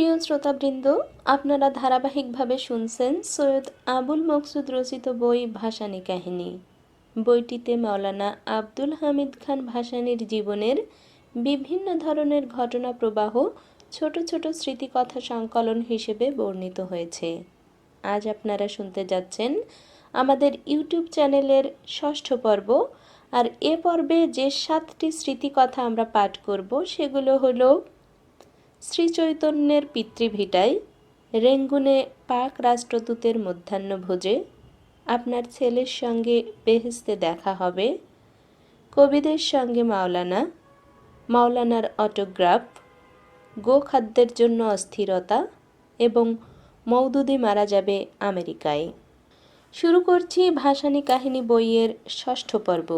প্রিয় শ্রোতাবৃন্দ, আপনারা ধারাবাহিকভাবে শুনছেন সৈয়দ আবুল মকসুদ রচিত বই ভাসানী কাহিনী। বইটিতে মাওলানা আব্দুল হামিদ খান ভাসানীর জীবনের বিভিন্ন ধরনের ঘটনা প্রবাহ, ছোট ছোট স্মৃতিকথা সংকলন হিসেবে বর্ণিত হয়েছে। আজ আপনারা শুনতে যাচ্ছেন আমাদের ইউটিউব চ্যানেলের ষষ্ঠ পর্ব, আর এ পর্বে যে সাতটি স্মৃতিকথা আমরা পাঠ করব, সেগুলো হলো শ্রী চৈতন্যের পিতৃভিটায় রেঙ্গুনে পাক রাষ্ট্রদূতের মধ্যাহ্নভোজে আপনার ছেলের সঙ্গে বেহেস্তে দেখা হবে। কবিদের সঙ্গে মাওলানা, মাওলানার অটোগ্রাফ, গোখাদ্যের জন্য অস্থিরতা এবং মৌদুদি মারা যাবে আমেরিকায়। শুরু করছি ভাসানী কাহিনী বইয়ের ষষ্ঠ পর্ব।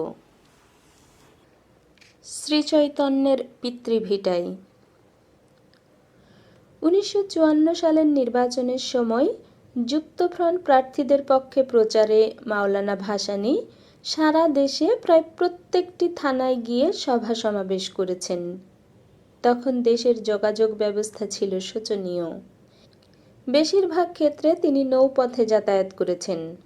শ্রীচৈতন্যের পিতৃভিটায় উনিশশো চুয়ান্ন সালের নির্বাচনের সময় যুক্তফ্রন্ট প্রার্থীদের পক্ষে প্রচারে মাওলানা ভাসানী সারা দেশে প্রায় প্রত্যেকটি থানায় গিয়ে সভা সমাবেশ করেছেন। তখন দেশের যোগাযোগ ব্যবস্থা ছিল শোচনীয়। বেশিরভাগ ক্ষেত্রে তিনি নৌপথে যাতায়াত করেছেন।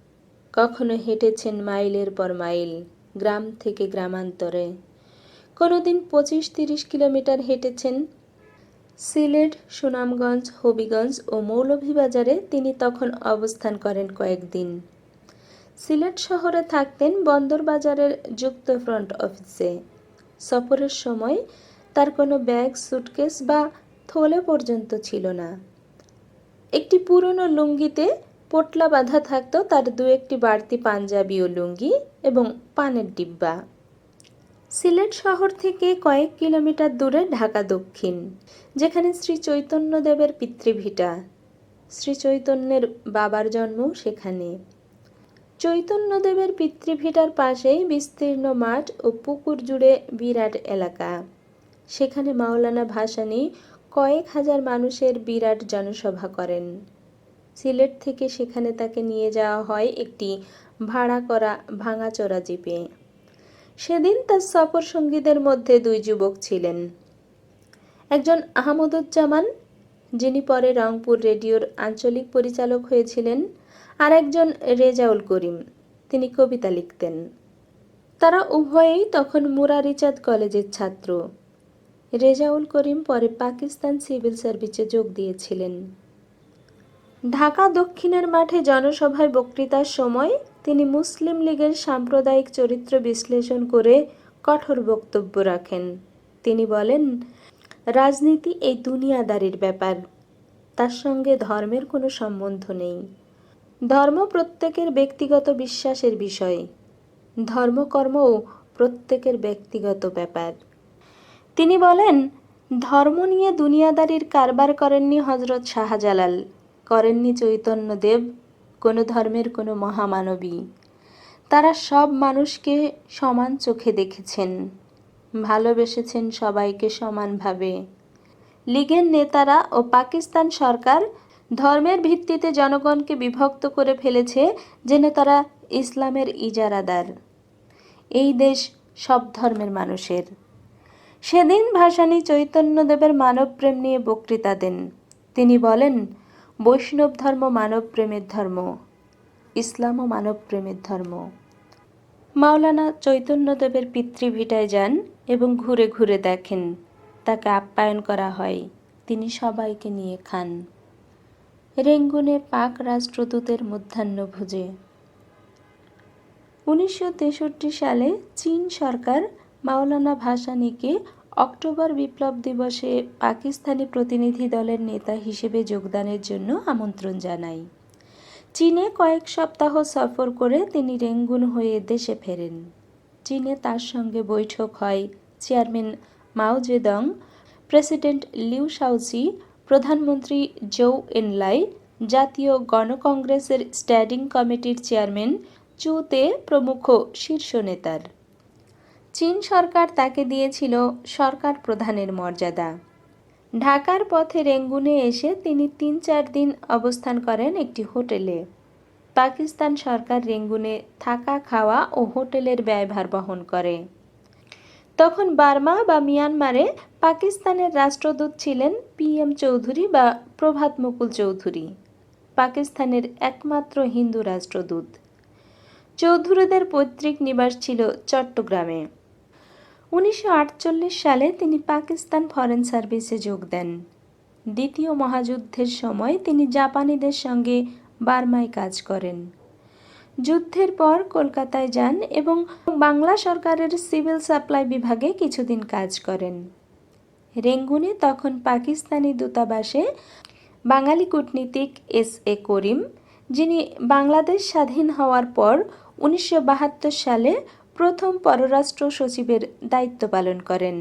কখনো হেঁটেছেন মাইলের পর মাইল, গ্রাম থেকে গ্রামান্তরে। কোনোদিন পঁচিশ তিরিশ কিলোমিটার হেঁটেছেন সিলেট, সুনামগঞ্জ, হবিগঞ্জ ও মৌলভীবাজারে তিনি তখন অবস্থান করেন কয়েকদিন। সিলেট শহরে থাকতেন বন্দরবাজারের যুক্ত ফ্রন্ট অফিসে। সফরের সময় তার কোনো ব্যাগ, সুটকেস বা থলে পর্যন্ত ছিল না। একটি পুরনো লুঙ্গিতে পোটলা বাঁধা থাকতো, তার দু একটি বাড়তি পাঞ্জাবি ও লুঙ্গি এবং পানের ডিব্বা। সিলেট শহর থেকে কয়েক কিলোমিটার দূরে ঢাকা দক্ষিণ, যেখানে শ্রী চৈতন্যদেবের পিতৃভিটা। শ্রী চৈতন্যের বাবার জন্ম সেখানে। চৈতন্যদেবের পিতৃভিটার পাশেই বিস্তীর্ণ মাঠ ও পুকুর জুড়ে বিরাট এলাকা। সেখানে মাওলানা ভাসানী কয়েক হাজার মানুষের বিরাট জনসভা করেন। সিলেট থেকে সেখানে তাকে নিয়ে যাওয়া হয় একটি ভাড়া করা ভাঙাচোরা জিপে। সেদিন তার সফর সঙ্গীদের মধ্যে দুই যুবক ছিলেন। একজন আহমদুজ্জামান, যিনি পরে রংপুর রেডিওর আঞ্চলিক পরিচালক হয়েছিলেন, আর একজন রেজাউল করিম, তিনি কবিতা লিখতেন। তারা উভয়েই তখন মুরারিচাঁদ কলেজের ছাত্র। রেজাউল করিম পরে পাকিস্তান সিভিল সার্ভিসে যোগ দিয়েছিলেন। ঢাকা দক্ষিণের মাঠে জনসভায় বক্তৃতার সময় তিনি মুসলিম লীগের সাম্প্রদায়িক চরিত্র বিশ্লেষণ করে কঠোর বক্তব্য রাখেন। তিনি বলেন, রাজনীতি এই দুনিয়াদারির ব্যাপার। তার সঙ্গে ধর্মের কোনো সম্বন্ধ নেই। ধর্ম প্রত্যেকের ব্যক্তিগত বিশ্বাসের বিষয়। ধর্মকর্মও প্রত্যেকের ব্যক্তিগত ব্যাপার। তিনি বলেন, ধর্ম নিয়ে দুনিয়াদারির কারবার করেননি হজরত শাহজালাল। করেননি চৈতন্যদেব, কোনো ধর্মের কোনো মহামানবী। তারা সব মানুষকে সমান চোখে দেখেছেন, ভালোবেসেছেন সবাইকে সমানভাবে। লীগের নেতারা ও পাকিস্তান সরকার ধর্মের ভিত্তিতে জনগণকে বিভক্ত করে ফেলেছে যেন তারা ইসলামের ইজারাদার। এই দেশ সব ধর্মের মানুষের। সেদিন ভাসানী চৈতন্যদেবের মানবপ্রেম নিয়ে বক্তৃতা দেন। তিনি বলেন বৈষ্ণব ধর্ম মানবপ্রেমের ধর্ম ইসলামও মানবপ্রেমের ধর্ম। মাওলানা চৈতন্যদেবের পিতৃভিটায় যান এবং ঘুরে ঘুরে দেখেন। তাকে আপ্যায়ন করা হয়। তিনি সবাইকে নিয়ে খান। রেঙ্গুনে পাক রাষ্ট্রদূতের মধ্যাহ্নভোজে উনিশশো তেষট্টি সালে চীন সরকার মাওলানা ভাসানীকে অক্টোবর বিপ্লব দিবসে পাকিস্তানি প্রতিনিধি দলের নেতা হিসেবে যোগদানের জন্য আমন্ত্রণ জানাই। চীনে কয়েক সপ্তাহ সফর করে তিনি রেঙ্গুন হয়ে দেশে ফেরেন। চীনে তার সঙ্গে বৈঠক হয় চেয়ারম্যান মাও জেদং, প্রেসিডেন্ট লিউ শাওসি প্রধানমন্ত্রী জৌ এনলাই, জাতীয় গণকংগ্রেসের স্ট্যান্ডিং কমিটির চেয়ারম্যান চুতে প্রমুখ শীর্ষ নেতার। চীন সরকার তাকে দিয়েছিল সরকার প্রধানের মর্যাদা। ঢাকার পথে রেঙ্গুনে এসে তিনি তিন চার দিন অবস্থান করেন একটি হোটেলে। পাকিস্তান সরকার রেঙ্গুনে থাকা, খাওয়া ও হোটেলের ব্যয়ভার বহন করে। তখন বার্মা বা মিয়ানমারে পাকিস্তানের রাষ্ট্রদূত ছিলেন পি এম চৌধুরী বা প্রভাত মুকুল চৌধুরী, পাকিস্তানের একমাত্র হিন্দু রাষ্ট্রদূত। চৌধুরীদের পৈতৃক নিবাস ছিল চট্টগ্রামে। উনিশশো আটচল্লিশ সালে তিনি পাকিস্তান ফরেন সার্ভিসে যোগ দেন। দ্বিতীয় মহাযুদ্ধের সময় তিনি জাপানিদের সঙ্গে বার্মায় কাজ করেন। যুদ্ধের পর কলকাতায় যান এবং বাংলা সরকারের সিভিল সাপ্লাই বিভাগে কিছুদিন কাজ করেন। রেঙ্গুনে তখন পাকিস্তানি দূতাবাসে বাঙালি কূটনীতিক এস এ করিম, যিনি বাংলাদেশ স্বাধীন হওয়ার পর উনিশশো বাহাত্তর সালে প্রথম পররাষ্ট্র সচিবের দায়িত্ব পালন করেন।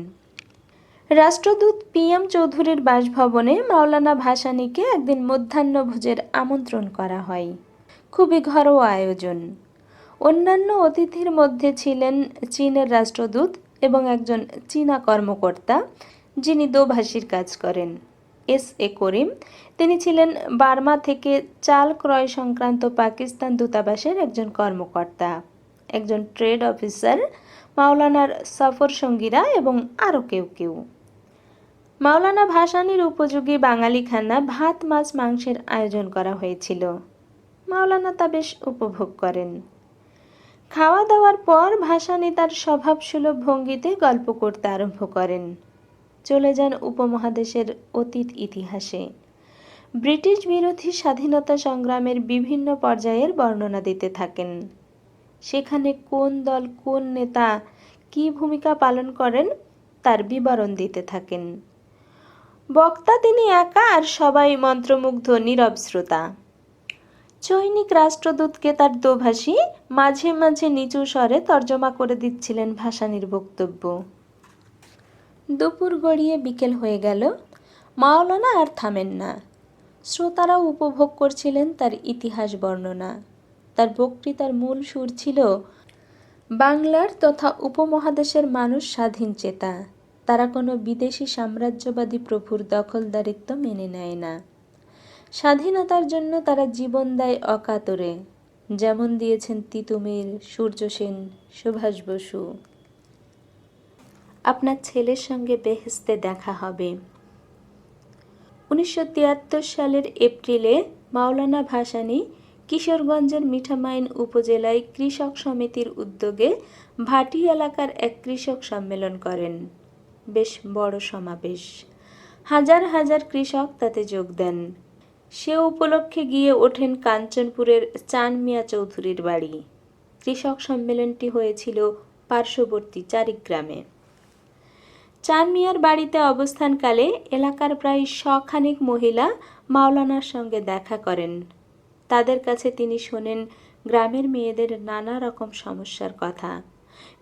রাষ্ট্রদূত পি এম চৌধুরীর বাসভবনে মাওলানা ভাসানীকে একদিন মধ্যাহ্নভোজের আমন্ত্রণ করা হয়। খুবই ঘরোয়া আয়োজন। অন্যান্য অতিথির মধ্যে ছিলেন চীনের রাষ্ট্রদূত এবং একজন চীনা কর্মকর্তা, যিনি দোভাষীর কাজ করেন। এস এ করিম, তিনি ছিলেন বার্মা থেকে চাল ক্রয় সংক্রান্ত পাকিস্তান দূতাবাসের একজন কর্মকর্তা। একজন ট্রেড অফিসার, মাওলানার সফর সঙ্গীরা এবং আরও কেউ কেউ। মাওলানা ভাসানীর উপযোগী বাঙালি খানা ভাত, মাছ, মাংসের আয়োজন করা হয়েছিল। মাওলানা তা বেশ উপভোগ করেন। খাওয়া দাওয়ার পর ভাসানী তার স্বভাবসুলভ ভঙ্গিতে গল্প করতে আরম্ভ করেন। চলে যান উপমহাদেশের অতীত ইতিহাসে। ব্রিটিশ বিরোধী স্বাধীনতা সংগ্রামের বিভিন্ন পর্যায়ের বর্ণনা দিতে থাকেন। সেখানে কোন দল কোন নেতা কী ভূমিকা পালন করেন তার বিবরণ দিতে থাকেন। বক্তা তিনি একা আর সবাই মন্ত্রমুগ্ধ, নীরব শ্রোতা। চৈনিক রাষ্ট্রদূতকে তার দোভাষী মাঝে মাঝে নিচু স্বরে তর্জমা করে দিচ্ছিলেন ভাসানির বক্তব্য। দুপুর গড়িয়ে বিকেল হয়ে গেল। মাওলানা আর থামেন না। শ্রোতারাও উপভোগ করছিলেন তার ইতিহাস বর্ণনা। তার বক্তৃতার মূল সুর ছিল, বাংলার তথা উপমহাদেশের মানুষ স্বাধীন চেতা। তারা কোনো বিদেশি সাম্রাজ্যবাদী প্রভুর দখলদারিত্ব মেনে নেয় না। স্বাধীনতার জন্য তারা জীবন দেয় অকাতরে। যেমন দিয়েছেন তিতুমির সূর্য সেন সুভাষ বসু। আপনার ছেলের সঙ্গে বেহেস্তে দেখা হবে। উনিশশো তিয়াত্তর সালের এপ্রিলে মাওলানা ভাসানী কিশোরগঞ্জের মিঠামাইন উপজেলায় কৃষক সমিতির উদ্যোগে ভাটি এলাকার এক কৃষক সম্মেলন করেন। বেশ বড় সমাবেশ। হাজার হাজার কৃষক তাতে যোগ দেন। সে উপলক্ষে গিয়ে ওঠেন কাঞ্চনপুরের চান মিয়া চৌধুরীর বাড়ি। কৃষক সম্মেলনটি হয়েছিল পার্শ্ববর্তী চারিগ্রামে। চান মিয়ার বাড়িতে অবস্থানকালে এলাকার প্রায় শখানেক মহিলা মাওলানার সঙ্গে দেখা করেন। তাদের কাছে তিনি শোনেন গ্রামের মেয়েদের নানা রকম সমস্যার কথা।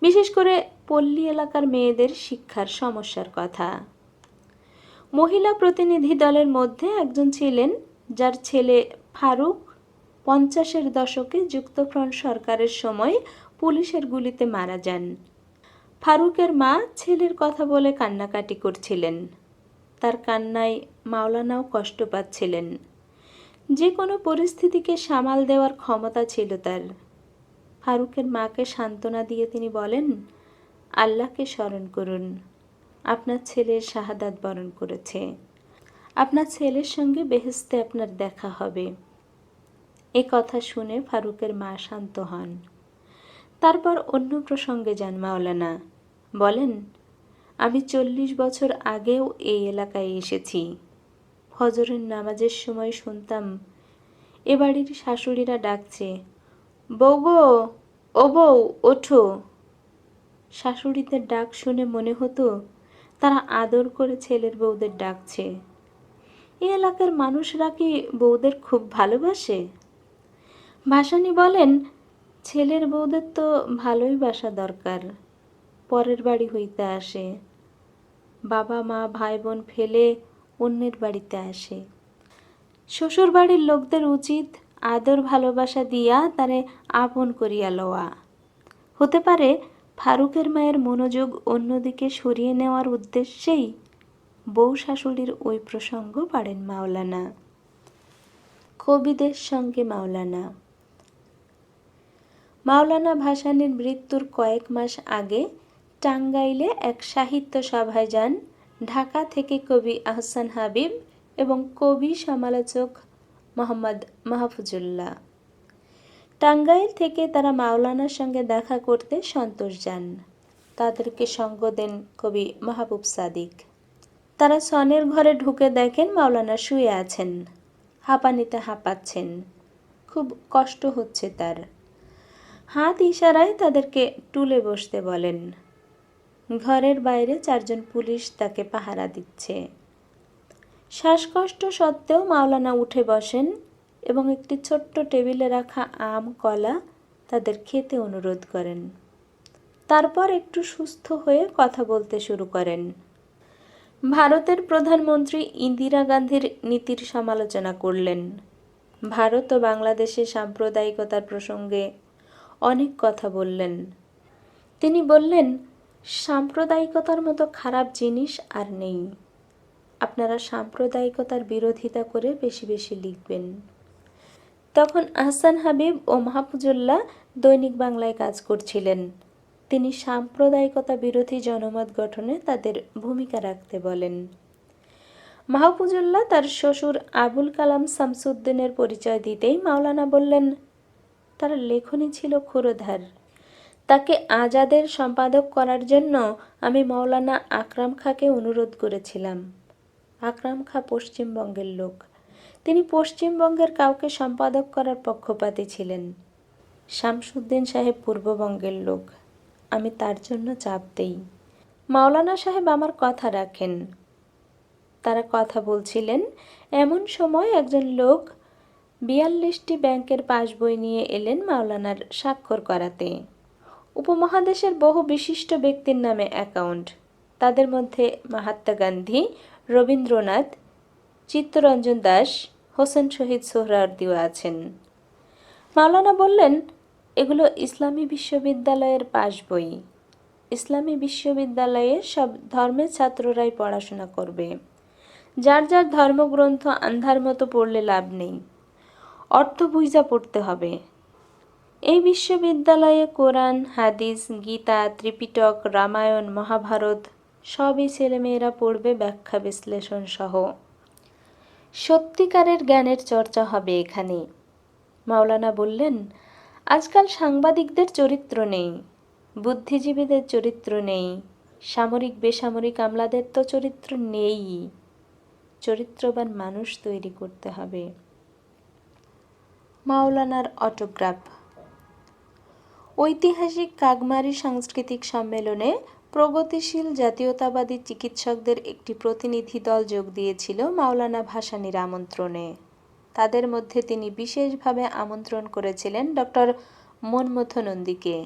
বিশেষ করে পল্লী এলাকার মেয়েদের শিক্ষার সমস্যার কথা। মহিলা প্রতিনিধি দলের মধ্যে একজন ছিলেন, যার ছেলে ফারুক পঞ্চাশের দশকে যুক্তফ্রন্ট সরকারের সময় পুলিশের গুলিতে মারা যান। ফারুকের মা ছেলের কথা বলে কান্নাকাটি করছিলেন। তার কান্নায় মাওলানাও কষ্ট পাচ্ছিলেন। যে কোনো পরিস্থিতিকে সামাল দেওয়ার ক্ষমতা ছিল তার। ফারুকের মাকে সান্ত্বনা দিয়ে তিনি বলেন, আল্লাহকে স্মরণ করুন। আপনার ছেলের শাহাদাত বরণ করেছে। আপনার ছেলের সঙ্গে বেহেস্তে আপনার দেখা হবে। এ কথা শুনে ফারুকের মা শান্ত হন। তারপর অন্য প্রসঙ্গে যান মাওলানা। বলেন, আমি চল্লিশ বছর আগেও এই এলাকায় এসেছি। ফজরের নামাজের সময় শুনতাম। এ বাড়ির শাশুড়িরা ডাকছে, বউ গো, ও বউ, ওঠো। শাশুড়িদের ডাক শুনে মনে হতো তারা আদর করে ছেলের বউদের ডাকছে। এ এলাকার মানুষরা কি বউদের খুব ভালোবাসে? ভাসানি বলেন, ছেলের বউদের তো ভালোই বাসা দরকার, পরের বাড়ি হইতে আসে। বাবা মা ভাই বোন ফেলে অন্যের বাড়িতে আসে। শ্বশুর বাড়ির লোকদের উচিত আদর ভালোবাসা দিয়া তারে আপন করিয়া লওয়া। হতে পারে ফারুকের মায়ের মনোযোগ অন্যদিকে সরিয়ে নেওয়ার উদ্দেশ্যেই বউ শাশুড়ির ওই প্রসঙ্গ পাড়েন মাওলানা। কবিদের সঙ্গে মাওলানা। মাওলানা ভাসানীর মৃত্যুর কয়েক মাস আগে টাঙ্গাইলে এক সাহিত্য সভায় যান ঢাকা থেকে কবি আহসান হাবিব এবং কবি সমালোচক মোহাম্মদ মাহফুজুল্লাহ। টাঙ্গাইল থেকে তারা মাওলানার সঙ্গে দেখা করতে সন্তোষ যান। তাদেরকে সঙ্গ দেন কবি মাহবুব সাদিক। তারা সনের ঘরে ঢুকে দেখেন মাওলানা শুয়ে আছেন, হাঁপানিতে হাঁপাচ্ছেন। খুব কষ্ট হচ্ছে তার। হাত ইশারায় তাদেরকে টুলে বসতে বলেন। ঘরের বাইরে চারজন পুলিশ তাকে পাহারা দিচ্ছে। শ্বাসকষ্ট সত্ত্বেও মাওলানা উঠে বসেন এবং একটি ছোট্ট টেবিলে রাখা আম, কলা তাদের খেতে অনুরোধ করেন। তারপর একটু সুস্থ হয়ে কথা বলতে শুরু করেন। ভারতের প্রধানমন্ত্রী ইন্দিরা গান্ধীর নীতির সমালোচনা করলেন। ভারত ও বাংলাদেশে সাম্প্রদায়িকতার প্রসঙ্গে অনেক কথা বললেন। তিনি বললেন সাম্প্রদায়িকতার মতো খারাপ জিনিস আর নেই। আপনারা সাম্প্রদায়িকতার বিরোধিতা করে বেশি বেশি লিখবেন। তখন আহসান হাবিব ও মাহফুজুল্লাহ দৈনিক বাংলায় কাজ করছিলেন। তিনি সাম্প্রদায়িকতা বিরোধী জনমত গঠনে তাদের ভূমিকা রাখতে বলেন। মাহফুজুল্লাহ তার শ্বশুর আবুল কালাম শামসুদ্দিনের পরিচয় দিতেই মাওলানা বললেন, তার লেখনী ছিল ক্ষুরধার তাকে আজাদের সম্পাদক করার জন্য আমি মাওলানা আকরাম খাঁকে অনুরোধ করেছিলাম। আকরাম খাঁ পশ্চিমবঙ্গের লোক। তিনি পশ্চিমবঙ্গের কাউকে সম্পাদক করার পক্ষপাতী ছিলেন। শামসুদ্দিন সাহেব পূর্ববঙ্গের লোক। আমি তার জন্য চাপ দেই। মাওলানা সাহেব আমার কথা রাখেন। তারা কথা বলছিলেন, এমন সময় একজন লোক বিয়াল্লিশটি ব্যাংকের পাসবই নিয়ে এলেন মাওলানার স্বাক্ষর করাতে। উপমহাদেশের বহু বিশিষ্ট ব্যক্তির নামে অ্যাকাউন্ট তাদের মধ্যে মহাত্মা গান্ধী, রবীন্দ্রনাথ, চিত্তরঞ্জন দাস, হোসেন শহীদ সোহরাওয়ার্দীও আছেন। মাওলানা বললেন, এগুলো ইসলামী বিশ্ববিদ্যালয়ের পাস বই। ইসলামী বিশ্ববিদ্যালয়ে সব ধর্মের ছাত্ররাই পড়াশোনা করবে। যার যার ধর্মগ্রন্থ আন্ধার মতো পড়লে লাভ নেই। অর্থ বুঝা পড়তে হবে। এই বিশ্ববিদ্যালয়ে কোরআন, হাদিস, গীতা, ত্রিপিটক, রামায়ণ, মহাভারত সবই ছেলেমেয়েরা পড়বে ব্যাখ্যা বিশ্লেষণ সহ। সত্যিকারের জ্ঞানের চর্চা হবে এখানে। মাওলানা বললেন, আজকাল সাংবাদিকদের চরিত্র নেই, বুদ্ধিজীবীদের চরিত্র নেই, সামরিক, বেসামরিক আমলাদের তো চরিত্র নেই। চরিত্রবান মানুষ তৈরি করতে হবে। মাওলানার অটোগ্রাফ। ঐতিহাসিক কাগমারি সাংস্কৃতিক সম্মেলনে প্রগতিশীল জাতীয়তাবাদী চিকিৎসকদের একটি প্রতিনিধি দল যোগ দিয়েছিল মাওলানা ভাসানীর আমন্ত্রণে। তাদের মধ্যে তিনি বিশেষভাবে আমন্ত্রণ করেছিলেন ডক্টর মনমথ নন্দীকে,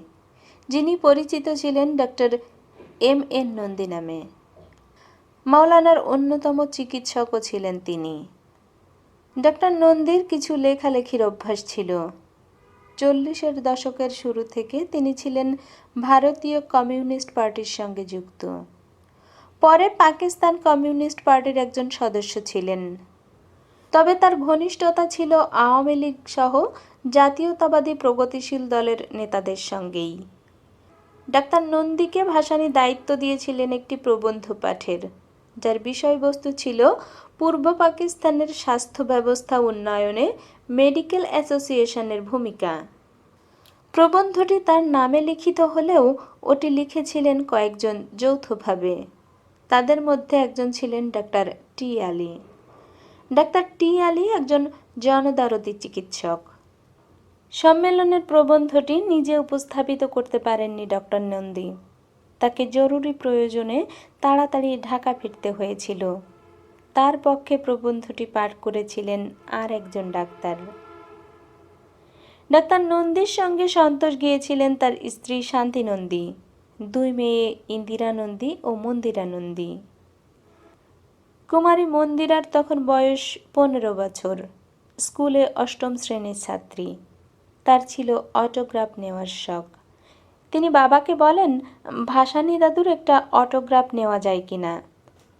যিনি পরিচিত ছিলেন ডক্টর এম এন নন্দী নামে। মাওলানার অন্যতম চিকিৎসকও ছিলেন তিনি। ডক্টর নন্দীর কিছু লেখালেখির অভ্যাস ছিল। চল্লিশের দশকের শুরু থেকে তিনি ছিলেন ভারতীয় কমিউনিস্ট পার্টির সঙ্গে যুক্ত। পরে পাকিস্তান কমিউনিস্ট পার্টির একজন সদস্য ছিলেন। তবে তার ঘনিষ্ঠতা ছিল আওয়ামী লীগ সহ জাতীয়তাবাদী প্রগতিশীল দলের নেতাদের সঙ্গেই। ডাক্তার নন্দীকে ভাসানী দায়িত্ব দিয়েছিলেন একটি প্রবন্ধ পাঠের, যার বিষয়বস্তু ছিল পূর্ব পাকিস্তানের স্বাস্থ্য ব্যবস্থা উন্নয়নে মেডিকেল অ্যাসোসিয়েশনের ভূমিকা। প্রবন্ধটি তার নামে লিখিত হলেও ওটি লিখেছিলেন কয়েকজন যৌথভাবে। তাদের মধ্যে একজন ছিলেন doctor T Ali. Doctor T Ali একজন জনদারতি চিকিৎসক। সম্মেলনের প্রবন্ধটি নিজে উপস্থাপিত করতে পারেননি ডক্টর নন্দী। তাকে জরুরি প্রয়োজনে তাড়াতাড়ি ঢাকা ফিরতে হয়েছিল। তার পক্ষে প্রবন্ধটি পাঠ করেছিলেন আর একজন ডাক্তার। ডাক্তার নন্দীর সঙ্গে সন্তোষ গিয়েছিলেন তার স্ত্রী শান্তি নন্দী দুই মেয়ে ইন্দিরা নন্দী ও মন্দিরা নন্দী কুমারী মন্দিরার তখন বয়স পনেরো বছর, স্কুলে অষ্টম শ্রেণির ছাত্রী। তার ছিল অটোগ্রাফ নেওয়ার শখ। তিনি বাবাকে বলেন, ভাসানী দাদুর একটা অটোগ্রাফ নেওয়া যায় কিনা?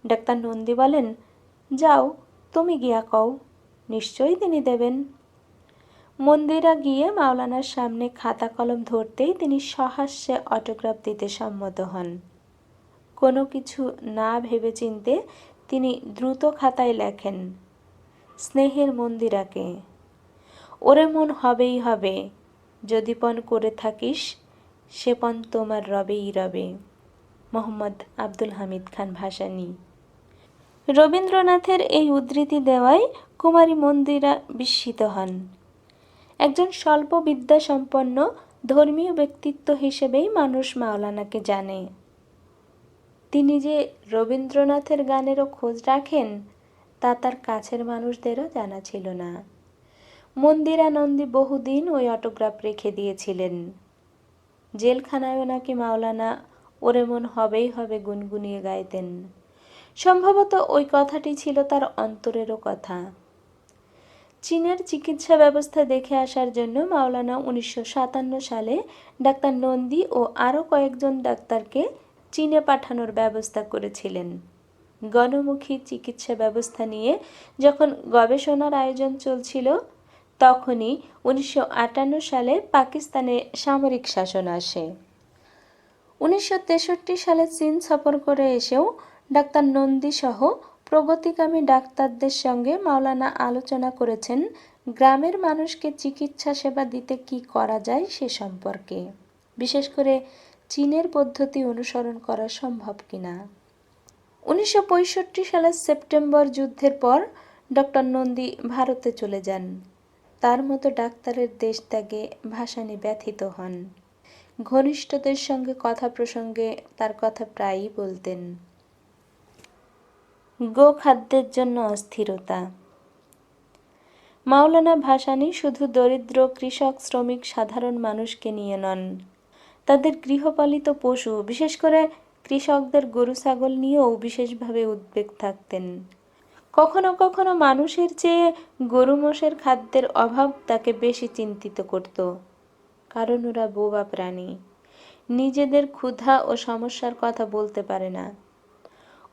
ডাক্তার নন্দী বলেন যাও, তুমি গিয়া কও। নিশ্চয়ই তিনি দেবেন। মন্দিরা গিয়ে মাওলানার সামনে খাতা কলম ধরতেই তিনি সহাস্যে অটোগ্রাফ দিতে সম্মত হন। কোনো কিছু না ভেবে চিনতে তিনি দ্রুত খাতায় লেখেন, স্নেহের মন্দিরাকে, ওরে মন হবেই হবে, যদি পণ করে থাকিস, সে পণ তোমার রবেই রবে। মোহাম্মদ আব্দুল হামিদ খান ভাসানী। রবীন্দ্রনাথের এই উদ্ধৃতি দেওয়ায় কুমারী মন্দিরা বিস্মিত হন। একজন স্বল্প বিদ্যাসম্পন্ন, ধর্মীয় ব্যক্তিত্ব হিসেবেই মানুষ মাওলানাকে জানে। তিনি যে রবীন্দ্রনাথের গানেরও খোঁজ রাখেন, তা তার কাছের মানুষদেরও জানা ছিল না। মন্দিরানন্দী বহুদিন ওই অটোগ্রাফ রেখে দিয়েছিলেন। জেলখানায়ও নাকি মাওলানা ওরে মন হবেই হবে গুনগুনিয়ে গাইতেন। সম্ভবত ওই কথাটি ছিল তার অন্তরেরও কথা। চীনের চিকিৎসা ব্যবস্থা দেখে আসার জন্য মাওলানা উনিশশো সাতান্ন সালে ডাক্তার নন্দী ও আরও কয়েকজন ডাক্তারকে চীনে পাঠানোর ব্যবস্থা করেছিলেন। গণমুখী চিকিৎসা ব্যবস্থা নিয়ে যখন গবেষণার আয়োজন চলছিল, তখনই উনিশশো আটান্ন সালে পাকিস্তানে সামরিক শাসন আসে। উনিশশো তেষট্টি সালে চীন সফর করে এসেও ডাক্তার নন্দী সহ প্রগতিকামী ডাক্তারদের সঙ্গে মাওলানা আলোচনা করেছেন, গ্রামের মানুষকে চিকিৎসা সেবা দিতে কি করা যায় সে সম্পর্কে। বিশেষ করে চীনের পদ্ধতি অনুসরণ করা সম্ভব কিনা। উনিশশো পঁয়ষট্টি সালের সেপ্টেম্বর যুদ্ধের পর ডক্টর নন্দী ভারতে চলে যান। তার মতো ডাক্তারের দেশ ত্যাগে ভাসানি ব্যথিত হন। ঘনিষ্ঠদের সঙ্গে কথা প্রসঙ্গে তার কথা প্রায়ই বলতেন। গোখাদ্যের জন্য অস্থিরতা। মাওলানা ভাসানী শুধু দরিদ্র, কৃষক, শ্রমিক, সাধারণ মানুষকে নিয়ে নন। তাদের গৃহপালিত পশু, বিশেষ করে কৃষকদের গরু, ছাগল নিয়েও বিশেষভাবে উদ্বেগ থাকতেন। কখনো কখনো মানুষের চেয়ে গরু মোষের খাদ্যের অভাব তাকে বেশি চিন্তিত করত। কারণ ওরা বোবা প্রাণী। নিজেদের ক্ষুধা ও সমস্যার কথা বলতে পারে না।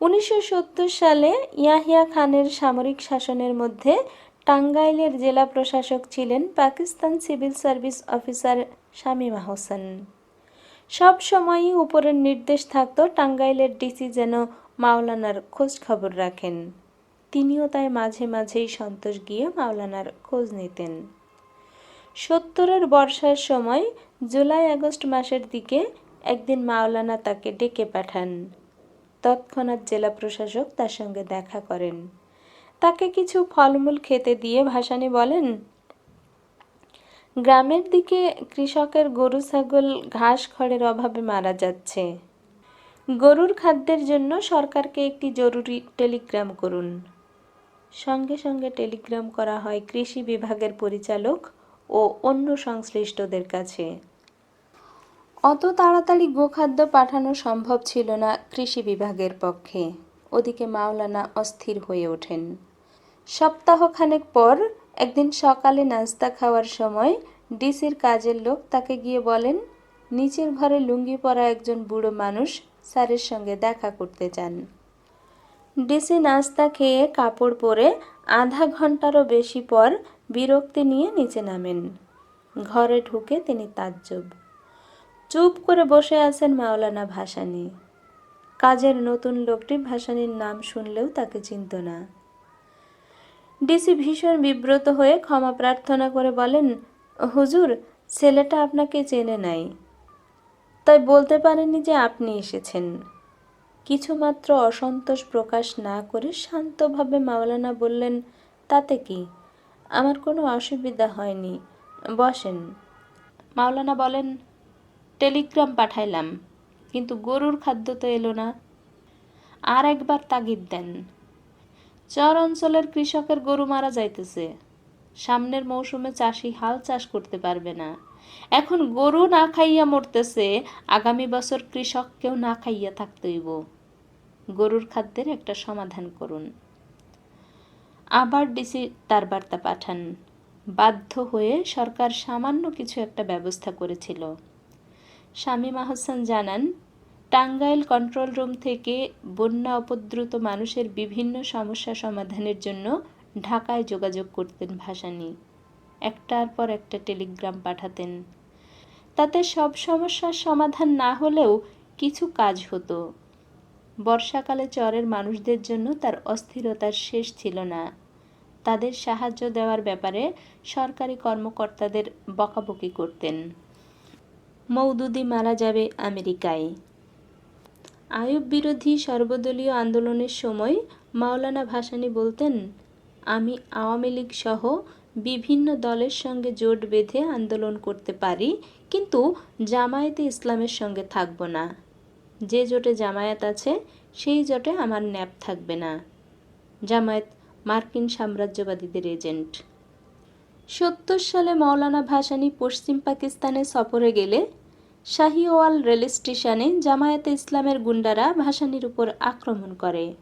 উনিশশো সত্তর সালে ইয়াহিয়া খানের সামরিক শাসনের মধ্যে টাঙ্গাইলের জেলা প্রশাসক ছিলেন Pakistan civil service officer Shamima Hossain. সব সময়ই উপরের নির্দেশ থাকত টাঙ্গাইলের ডিসি যেন মাওলানার খোঁজ খবর রাখেন। তিনিও তাই মাঝে মাঝেই সন্তোষ গিয়ে মাওলানার খোঁজ নিতেন। সত্তরের বর্ষার সময় জুলাই আগস্ট মাসের দিকে একদিন মাওলানা তাকে ডেকে পাঠান। তৎক্ষণাৎ জেলা প্রশাসক তার সঙ্গে দেখা করেন। তাকে কিছু ফলমূল খেতে দিয়ে ভাসানি বলেন, গ্রামের দিকে কৃষকের গরু, ছাগল, ঘাস খড়ের অভাবে মারা যাচ্ছে। গরুর খাদ্যের জন্য সরকারকে একটি জরুরি টেলিগ্রাম করুন। সঙ্গে সঙ্গে টেলিগ্রাম করা হয় কৃষি বিভাগের পরিচালক ও অন্য সংশ্লিষ্টদের কাছে। অত তাড়াতাড়ি গোখাদ্য পাঠানো সম্ভব ছিল না কৃষি বিভাগের পক্ষে। ওদিকে মাওলানা অস্থির হয়ে ওঠেন। সপ্তাহখানেক পর একদিন সকালে নাস্তা খাওয়ার সময় ডিসির কাজের লোক তাকে গিয়ে বলেন, নিচের ঘরে লুঙ্গি পরা একজন বুড়ো মানুষ স্যারের সঙ্গে দেখা করতে চান। ডিসি নাস্তা খেয়ে কাপড় পরে আধা ঘন্টারও বেশি পর বিরক্তি নিয়ে নিচে নামেন। ঘরে ঢুকে তিনি তাজ্জব। চুপ করে বসে আছেন মাওলানা ভাসানি। কাজের নতুন লোকটি ভাসানীর নাম শুনলেও তাকে চিনত না। ডিসি ভীষণ বিব্রত হয়ে ক্ষমা প্রার্থনা করে বলেন, হুজুর, ছেলেটা আপনাকে চেনে নাই। তাই বলতে পারেনি যে আপনি এসেছেন। কিছুমাত্র অসন্তোষ প্রকাশ না করে শান্তভাবে মাওলানা বললেন, তাতে কি? আমার কোনো অসুবিধা হয়নি। বসেন। মাওলানা বলেন টেলিগ্রাম পাঠাইলাম, কিন্তু গরুর খাদ্য তো এলো না। আর একবার তাগিদ দেন। চর অঞ্চলের কৃষকের গরু মারা যাইতেছে। সামনের মৌসুমে চাষি হাল চাষ করতে পারবে না। এখন গরু না খাইয়া মরতেছে, আগামী বছর কৃষককেও না খাইয়া থাকতে হইব। গরুর খাদ্যের একটা সমাধান করুন। আবার ডিসি তার বার্তা পাঠান। বাধ্য হয়ে সরকার সামান্য কিছু একটা ব্যবস্থা করেছিল। শামীম আহসান জানান, টাঙ্গাইল কন্ট্রোল রুম থেকে বন্যা উপদ্রুত মানুষের বিভিন্ন সমস্যা সমাধানের জন্য ঢাকায় যোগাযোগ করতেন ভাসানী। একটার পর একটা টেলিগ্রাম পাঠাতেন। তাতে সব সমস্যার সমাধান না হলেও কিছু কাজ হতো। বর্ষাকালে চরের মানুষদের জন্য তার অস্থিরতার শেষ ছিল না। তাদের সাহায্য দেওয়ার ব্যাপারে সরকারি কর্মকর্তাদের বকাবকি করতেন। মৌদুদি মারা যাবে আমেরিকায়। আয়ুব বিরোধী সর্বদলীয় আন্দোলনের সময় মাওলানা ভাসানী বলতেন, আমি আওয়ামী লীগ সহ বিভিন্ন দলের সঙ্গে জোট বেঁধে আন্দোলন করতে পারি, কিন্তু জামায়াতে ইসলামের সঙ্গে থাকব না। যে জোটে জামায়াত আছে, সেই জোটে আমার ন্যাপ থাকবে না। জামায়াত মার্কিন সাম্রাজ্যবাদীদের এজেন্ট। সত্তর সালে মৌলানা ভাসানী পশ্চিম পাকিস্তানে সফরে গেলে শাহিওয়াল রেল স্টেশনে জামায়াতে ইসলামের গুন্ডারা ভাসানীর উপর আক্রমণ করে।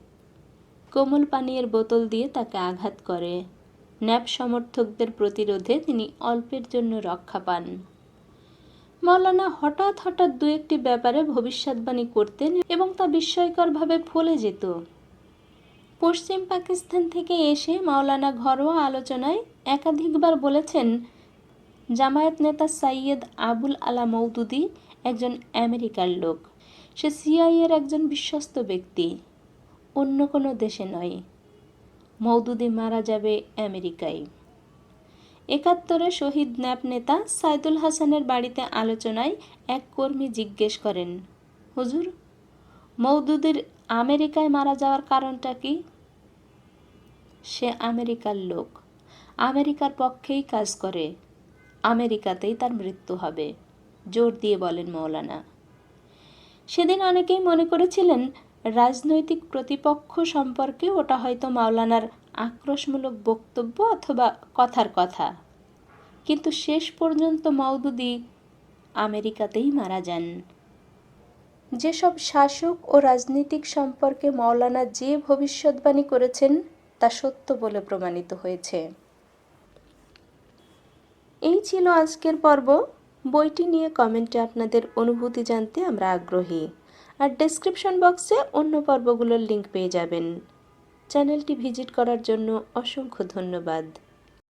কোমল পানীয়ের বোতল দিয়ে তাকে আঘাত করে। ন্যাপ সমর্থকদের প্রতিরোধে তিনি অল্পের জন্য রক্ষা পান। মৌলানা হঠাৎ হঠাৎ দু একটি ব্যাপারে ভবিষ্যৎবাণী করতেন এবং তা বিস্ময়করভাবে ফলে যেত। পশ্চিম পাকিস্তান থেকে এসে মাওলানা ঘরোয়া আলোচনায় একাধিকবার বলেছেন, জামায়াত নেতা সাইয়দ আবুল আলা মৌদুদি একজন আমেরিকার লোক। সে সিআইয়ের একজন বিশ্বস্ত ব্যক্তি, অন্য কোনো দেশে নয়। মৌদুদি মারা যাবে আমেরিকায়। একাত্তরে শহীদ ন্যাপ নেতা সাইদুল হাসানের বাড়িতে আলোচনায় এক কর্মী জিজ্ঞেস করেন, হুজুর মৌদুদির আমেরিকায় মারা যাওয়ার কারণটা কি? সে আমেরিকার লোক। আমেরিকার পক্ষেই কাজ করে। আমেরিকাতেই তার মৃত্যু হবে, জোর দিয়ে বলেন মৌলানা। সেদিন অনেকেই মনে করেছিলেন, রাজনৈতিক প্রতিপক্ষ সম্পর্কে ওটা হয়তো মাওলানার আক্রোশমূলক বক্তব্য অথবা কথার কথা। কিন্তু শেষ পর্যন্ত মওদুদি আমেরিকাতেই মারা যান। যেসব শাসক ও রাজনীতিক সম্পর্কে মাওলানা যে ভবিষ্যৎবাণী করেছেন, তা সত্য বলে প্রমাণিত হয়েছে। এই ছিল আজকের পর্ব। বইটি নিয়ে কমেন্টে আপনাদের অনুভূতি জানতে আমরা আগ্রহী। আর ডেসক্রিপশন বক্সে অন্য পর্বগুলোর লিঙ্ক পেয়ে যাবেন। চ্যানেলটি ভিজিট করার জন্য অসংখ্য ধন্যবাদ।